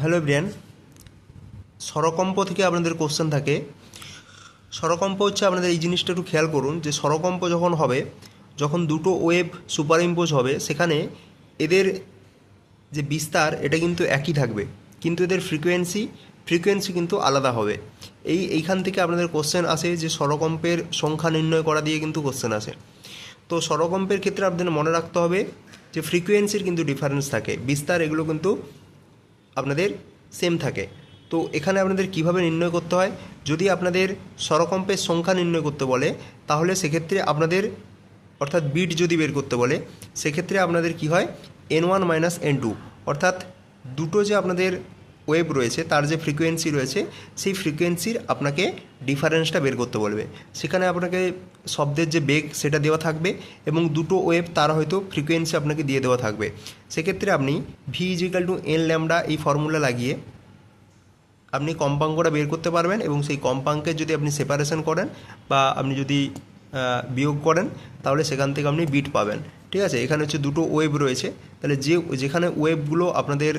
Hello Brian স্বরকম্প থেকে আপনাদের question থাকে। স্বরকম্প হচ্ছে আপনাদের এই জিনিসটা একটু খেয়াল করুন যে স্বরকম্প যখন হবে, যখন দুটো ওয়েভ সুপার ইম্পোজ হবে, সেখানে এদের যে বিস্তার, এটা কিন্তু একই থাকবে। কিন্তু এদের ফ্রিকোয়েন্সি ফ্রিকোয়েন্সি কিন্তু আলাদা হবে। এই, এইখান থেকে আপনাদের কোশ্চেন আসে যে স্বরকম্পের সংখ্যা নির্ণয় করা দিয়ে কিন্তু কোশ্চেন আসে। তো স্বরকম্পের ক্ষেত্রে আপনাদের মনে রাখতে হবে যে ফ্রিকোয়েন্সির কিন্তু ডিফারেন্স থাকে। বিস্তার এগুলো কিন্তু আপনাদের সেম থাকে। তো এখানে আপনাদের কীভাবে নির্ণয় করতে হয়? যদি আপনাদের স্বরকম্পের সংখ্যা নির্ণয় করতে বলে, তাহলে সেক্ষেত্রে আপনাদের, অর্থাৎ বিট যদি বের করতে বলে, সেক্ষেত্রে আপনাদের কি হয়? N one minus N two অর্থাৎ দুটো যে আপনাদের ওয়েভ রয়েছে, তার যে ফ্রিকোয়েন্সি রয়েছে, সেই ফ্রিকোয়েন্সির আপনাকে ডিফারেন্সটা বের করতে বলবে। সেখানে আপনাকে শব্দের যে বেগ সেটা দেওয়া থাকবে এবং দুটো ওয়েভ তার হয়তো ফ্রিকোয়েন্সি আপনাকে দিয়ে দেওয়া থাকবে। সেক্ষেত্রে আপনি V equal to N lambda এই ফর্মুলা লাগিয়ে আপনি কম্পাঙ্কটা বের করতে পারবেন এবং সেই কম্পাঙ্কের যদি আপনি সেপারেশন করেন বা আপনি যদি বিয়োগ করেন, তাহলে সেখান থেকে আপনি বিট পাবেন। ঠিক আছে? এখানে হচ্ছে দুটো ওয়েভ রয়েছে। তাহলে যে, যেখানে ওয়েভগুলো আপনাদের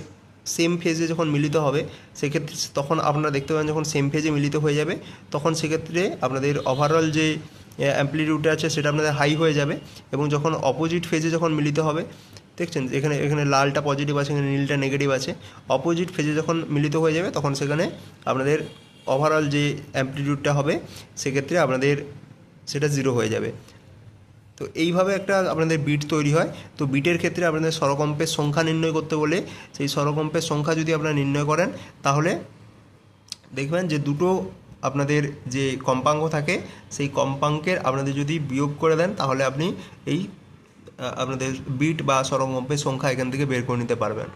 সেম ফেজে যখন মিলিত হবে, সেক্ষেত্রে তখন আপনারা দেখতে পাবেন যখন সেম ফেজে মিলিত হয়ে যাবে, তখন সেক্ষেত্রে আপনাদের ওভারঅল যে অ্যাম্পলিটিউড আছে সেটা আপনাদের হাই হয়ে যাবে এবং যখন অপোজিট ফেজে যখন মিলিত হবে, দেখছেন এখানে এখানে লালটা পজিটিভ আছে, এখানে নীলটা নেগেটিভ আছে অপোজিট ফেজে যখন মিলিত হয়ে যাবে, তখন সেখানে আপনাদের ওভারঅল যে অ্যাম্পলিটিউডটা হবে, সেক্ষেত্রে আপনাদের সেটা জিরো হয়ে যাবে। তো এইভাবে একটা আপনাদের বিট তৈরি হয়। তো বিটের ক্ষেত্রে আপনাদের সরকম্পের সংখ্যা নির্ণয় করতে বলে সেই সরকম্পের সংখ্যা যদি আপনারা নির্ণয় করেন, তাহলে দেখবেন যে দুটো আপনাদের যে কম্পাঙ্ক থাকে, সেই কম্পাঙ্কের আপনাদের যদি বিয়োগ করে দেন, তাহলে আপনি এই আপনাদের বিট বা সরকম্পের সংখ্যা এখান থেকে বের করে নিতে পারবেন।